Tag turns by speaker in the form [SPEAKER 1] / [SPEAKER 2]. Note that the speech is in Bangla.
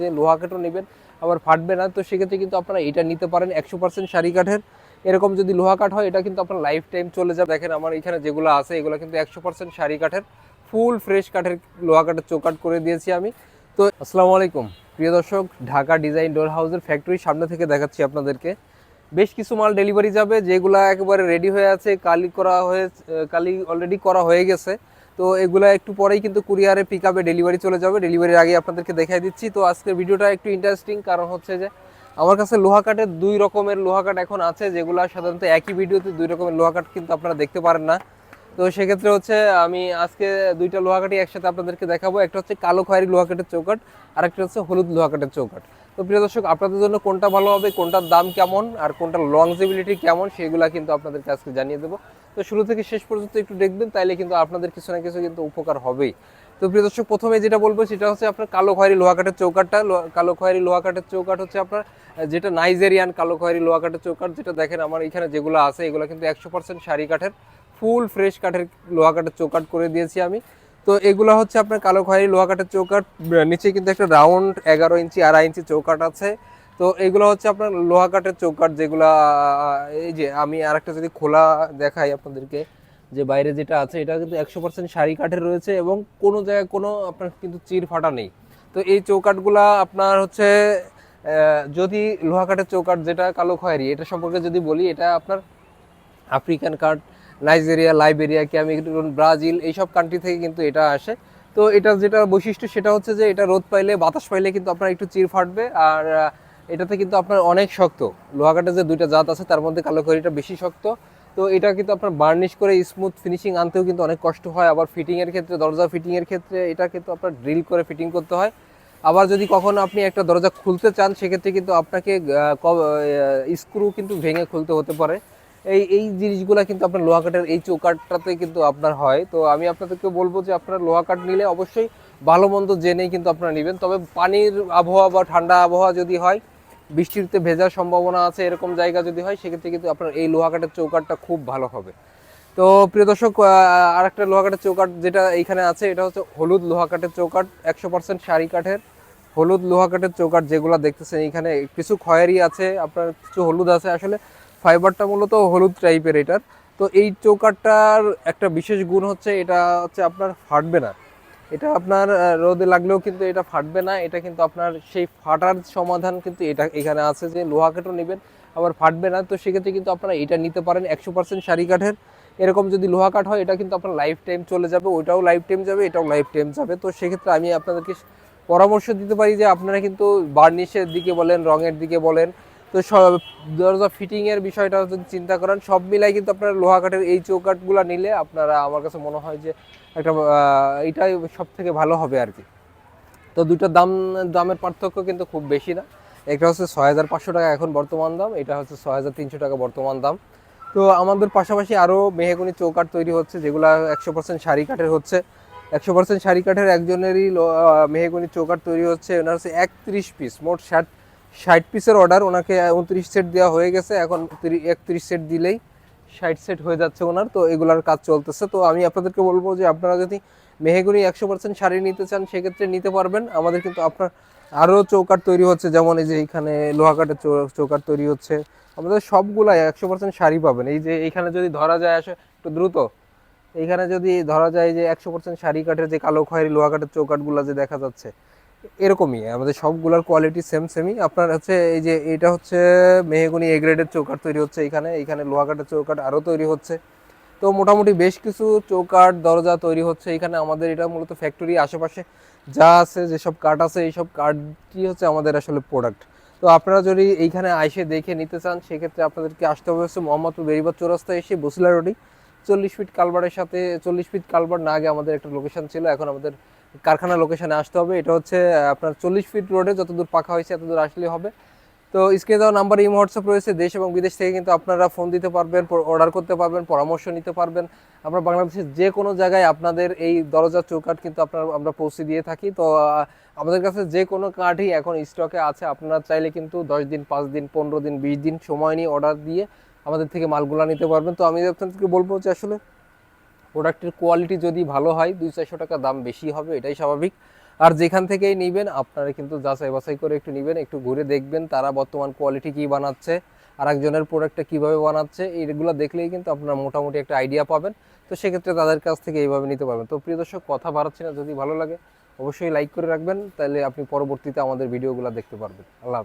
[SPEAKER 1] যে লোহা কাঠও নেবেন, আবার ফাটবে না, তো সেক্ষেত্রে কিন্তু আপনারা এটা নিতে পারেন একশো পার্সেন্ট শাড়ি কাঠের। এরকম যদি লোহা কাঠ হয়, এটা কিন্তু আপনার লাইফ টাইম চলে যাবে। দেখেন আমার এখানে যেগুলো আছে, এগুলো কিন্তু একশো পার্সেন্ট শাড়ি কাঠের ফুল ফ্রেশ কাঠের লোহা কাঠের চৌকাট করে দিয়েছি আমি। তো আসসালামু আলাইকুম। প্রিয় দর্শক, ঢাকা ডিজাইন ডোর হাউসের ফ্যাক্টরির সামনে থেকে দেখাচ্ছি আপনাদেরকে। বেশ কিছু মাল ডেলিভারি যাবে, যেগুলা একেবারে রেডি হয়ে আছে, কালি করা হয়ে কালি অলরেডি করা হয়ে গেছে। তো এগুলো একটু পরেই কিন্তু কুরিয়ারে পিক আপে ডেলিভারি চলে যাবে। ডেলিভারির আগে আপনাদেরকে দেখাই দিচ্ছি। তো আজকের ভিডিওটা একটু ইন্টারেস্টিং কারণ হচ্ছে যে আমার কাছে লোহা কাঠের দুই রকমের লোহা কাঠ এখন আছে, যেগুলো সাধারণত একই ভিডিওতে দুই রকমের লোহা কাঠ কিন্তু আপনারা দেখতে পারেন না। তো সেক্ষেত্রে হচ্ছে আমি আজকে দুইটা লোহা কাঠি একসাথে আপনাদেরকে দেখাবো। একটা হচ্ছে কালো খয়েরি লোহা কাঠের চৌকাট আর একটা হচ্ছে হলুদ লোহা কাঠের চৌকাট তো প্রিয় দর্শক, আপনাদের জন্য কোনটা ভালো হবে, কোনটার দাম কেমন আর কোনটার লংজিবিলিটি কেমন সেগুলা কিন্তু আপনাদেরকে আজকে জানিয়ে দেবো। তো শুরু থেকে শেষ পর্যন্ত একটু দেখবেন, তাইলে কিন্তু আপনাদের কিছু না কিছু কিন্তু উপকার হবেই। তো প্রিয় দর্শক, প্রথমে যেটা বলব সেটা হচ্ছে আপনার কালো খয়েরি লোহা কাঠের চৌকাটটা কালো খয়েরি লোহা কাঠের চৌকাট হচ্ছে আপনার যেটা নাইজেরিয়ান কালো খয়েরি লোহা কাঠের চৌকাট যেটা দেখেন আমার এখানে যেগুলো আছে, এগুলো কিন্তু একশো পার্সেন্ট শাড়ি কাঠের ফুল ফ্রেশ কাঠের লোহা কাঠের চৌকাট করে দিয়েছি আমি। তো এগুলো হচ্ছে আপনার কালো খয়েরি লোহা কাঠের চৌকাট নিচে কিন্তু একটা রাউন্ড এগারো ইঞ্চি, আড়াই ইঞ্চি চৌকাট আছে। তো এগুলো হচ্ছে আপনার লোহা কাঠের চৌকাট যেগুলা এই যে আমি আরেকটা যদি খোলা দেখাই আপনাদেরকে, যে বাইরে যেটা আছে, এটা কিন্তু একশো পার্সেন্ট শাড়ি কাঠের রয়েছে এবং কোনো জায়গায় কোনো আপনার কিন্তু চির ফাটা নেই। তো এই চৌকাটগুলা আপনার হচ্ছে যদি লোহা কাঠের চৌকাট যেটা কালো খয়েরি, এটা সম্পর্কে যদি বলি, এটা আপনার আফ্রিকান কাঠ নাইজেরিয়া, লাইবেরিয়া, ক্যামেরুন, ব্রাজিল, এইসব কান্ট্রি থেকে কিন্তু এটা আসে। তো এটা যেটা বৈশিষ্ট্য, সেটা হচ্ছে যে এটা রোদ পাইলে, বাতাস পাইলে কিন্তু আপনার একটু চির ফাটবে আর এটাতে কিন্তু আপনার অনেক শক্ত। লোহা যে দুইটা জাত আছে, তার মধ্যে কালো খয়েরিটা বেশি শক্ত। তো এটা কিন্তু আপনার বার্নিশ করে স্মুথ ফিনিশিং আনতেও কিন্তু অনেক কষ্ট হয়। আবার ফিটিংয়ের ক্ষেত্রে, দরজা ফিটিংয়ের ক্ষেত্রে এটা কিন্তু আপনার ড্রিল করে ফিটিং করতে হয়। আবার যদি কখনো আপনি একটা দরজা খুলতে চান, সেক্ষেত্রে কিন্তু আপনাকে স্ক্রু কিন্তু ভেঙে খুলতে হতে পারে। এই এই জিনিসগুলো কিন্তু আপনার লোহা কাঠের এই চৌকাটটাতে কিন্তু আপনার হয়। তো আমি আপনাদেরকে বলব যে আপনার লোহা কাঠ নিলে অবশ্যই ভালো মন্দ জেনেই কিন্তু আপনারা নেবেন। তবে পানির আবহাওয়া বা ঠান্ডা আবহাওয়া যদি হয়, বৃষ্টিতে ভেজার সম্ভাবনা আছে এরকম জায়গা যদি হয়, সেক্ষেত্রে কিন্তু আপনার এই লোহা কাঠের চৌকাটটা খুব ভালো হবে। তো প্রিয় দর্শক আর একটা লোহা কাঠের চৌকাট যেটা এইখানে আছে, এটা হচ্ছে হলুদ লোহা কাঠের চৌকাট একশো পার্সেন্ট শাড়ি কাঠের। হলুদ লোহা কাঠের চৌকাট যেগুলো দেখতেছেন এইখানে, কিছু খয়েরি আছে, আপনার কিছু হলুদ আছে। আসলে ফাইবারটা মূলত হলুদ টাইপের এটার। তো এই চৌকাটটার একটা বিশেষ গুণ হচ্ছে এটা হচ্ছে আপনার ফাটবে না। এটা আপনার রোদে লাগলেও কিন্তু এটা ফাটবে না। এটা কিন্তু আপনার সেই ফাটার সমাধান কিন্তু এটা এখানে আছে যে লোহা কাঠও নেবেন, আবার ফাটবে না। তো সেক্ষেত্রে কিন্তু আপনারা এটা নিতে পারেন একশো পার্সেন্ট শাড়ি কাঠের। এরকম যদি লোহা কাঠ হয়, এটা কিন্তু আপনার লাইফ টাইম চলে যাবে। ওইটাও লাইফ টাইম যাবে, এটাও লাইফ টাইম যাবে। তো সেক্ষেত্রে আমি আপনাদেরকে পরামর্শ দিতে পারি যে আপনারা কিন্তু বার্নিশের দিকে বলেন, রঙের দিকে বলেন তো দরজা ফিটিং এর বিষয়টা যদি চিন্তা করেন, সব মিলাই কিন্তু আপনারা লোহা কাঠের এই চৌকাটগুলো নিলে আপনারা, আমার কাছে মনে হয় যে একটা এটাই সব থেকে ভালো হবে আর কি। তো দুটোর দাম, দামের পার্থক্য কিন্তু খুব বেশি না। একটা হচ্ছে ছয় হাজার পাঁচশো টাকা এখন বর্তমান দাম, এটা হচ্ছে ছয় হাজার তিনশো টাকা বর্তমান দাম। তো আমাদের পাশাপাশি আরও মেহেগুনি চৌকাট তৈরি হচ্ছে, যেগুলো একশো পার্সেন্ট শাড়ি কাঠের হচ্ছে। একশো পার্সেন্ট শাড়ি কাঠের একজনেরই মেহগনি চৌকাট তৈরি হচ্ছে, ওনার হচ্ছে একত্রিশ পিস মোট ষাট ষাট পিসের অর্ডার ওনাকে উনত্রিশ সেট দেওয়া হয়ে গেছে, এখন একত্রিশ সেট দিলেই ষাট সেট হয়ে যাচ্ছে ওনার, তো এগুলার কাজ চলতেছে। তো আমি আপনাদেরকে বলব যে আপনারা যদি মেহেগুনি একশো পার্সেন্ট শাড়ি নিতে চান, সেক্ষেত্রে নিতে পারবেন। আমাদের কিন্তু আপনার আরও চৌকাট তৈরি হচ্ছে, যেমন এই যে এইখানে লোহা কাঠের চৌ- চৌকাট তৈরি হচ্ছে। আমাদের সবগুলাই একশো পার্সেন্ট শাড়ি পাবেন। এই যে এইখানে যদি ধরা যায়, আসে একটু দ্রুত। এইখানে যদি ধরা যায় যে একশো পার্সেন্ট শাড়ি কাঠের যে কালো খয়েরি লোহা কাঠের চৌকাটগুলো যে দেখা যাচ্ছে এরকমই, আমাদের সবগুলোর কোয়ালিটি সেম সেমই আপনার হচ্ছে এই যে এটা হচ্ছে মেহেগুনি এ গ্রেডের চৌকাট তৈরি হচ্ছে এখানে এখানে লোহা কাঠের চৌকাট আরও তৈরি হচ্ছে। তো মোটামুটি বেশ কিছু চৌকাট দরজা তৈরি হচ্ছে এখানে, আমাদের এটা মূলত ফ্যাক্টরি আশেপাশে যা আছে, যেসব কাঠ আছে, এইসব কাঠটি হচ্ছে আমাদের আসলে প্রোডাক্ট তো আপনারা যদি এইখানে আইসে দেখে নিতে চান, সেক্ষেত্রে আপনাদেরকে আসতে হবে হচ্ছে মোহাম্মদপুর বেরিবাদ চৌরাস্তা এসে বসিলা রোডে চল্লিশ ফিট কালবারের সাথে, চল্লিশ ফিট কালবার না আগে আমাদের একটা লোকেশন ছিল, এখন আমাদের কারখানা লোকেশনে আসতে হবে। এটা হচ্ছে আপনার চল্লিশ ফিট রোডে যতদূর পাকা হয়েছে এতদূর আসলে হবে। তো স্ক্রিনে দেওয়া নাম্বার এই হোয়াটসঅ্যাপ রয়েছে, দেশ এবং বিদেশ থেকে কিন্তু আপনারা ফোন দিতে পারবেন অর্ডার করতে পারবেন, পরামর্শ নিতে পারবেন। আমরা বাংলাদেশের যে কোনো জায়গায় আপনাদের এই দরজা চৌকাঠ কিন্তু আপনার, আমরা পৌঁছে দিয়ে থাকি। তো আমাদের কাছে যে কোনো কাঠই এখন স্টকে আছে। আপনারা চাইলে কিন্তু দশ দিন, পাঁচ দিন, পনেরো দিন, বিশ দিন সময় নিয়ে অর্ডার দিয়ে আমাদের থেকে মালগুলা নিতে পারবেন। তো আমি আপনাদেরকে বলব যে আসলে প্রোডাক্টের কোয়ালিটি যদি ভালো হয়, দুই চারশো টাকা দাম বেশি হবে, এটাই স্বাভাবিক। আর যেখান থেকেই নেবেন, আপনারা কিন্তু যাচাই বাছাই করে একটু নেবেন, একটু ঘুরে দেখবেন তারা বর্তমান কোয়ালিটি কী বানাচ্ছে আর একজনের প্রোডাক্টটা কীভাবে বানাচ্ছে এইগুলো দেখলেই কিন্তু আপনারা মোটামুটি একটা আইডিয়া পাবেন। তো সেক্ষেত্রে তাদের কাছ থেকে এইভাবে নিতে পারবেন। তো প্রিয় দর্শক, কথা বাড়াচ্ছি না, যদি ভালো লাগে অবশ্যই লাইক করে রাখবেন, তাহলে আপনি পরবর্তীতে আমাদের ভিডিওগুলো দেখতে পারবেন। আল্লাহ।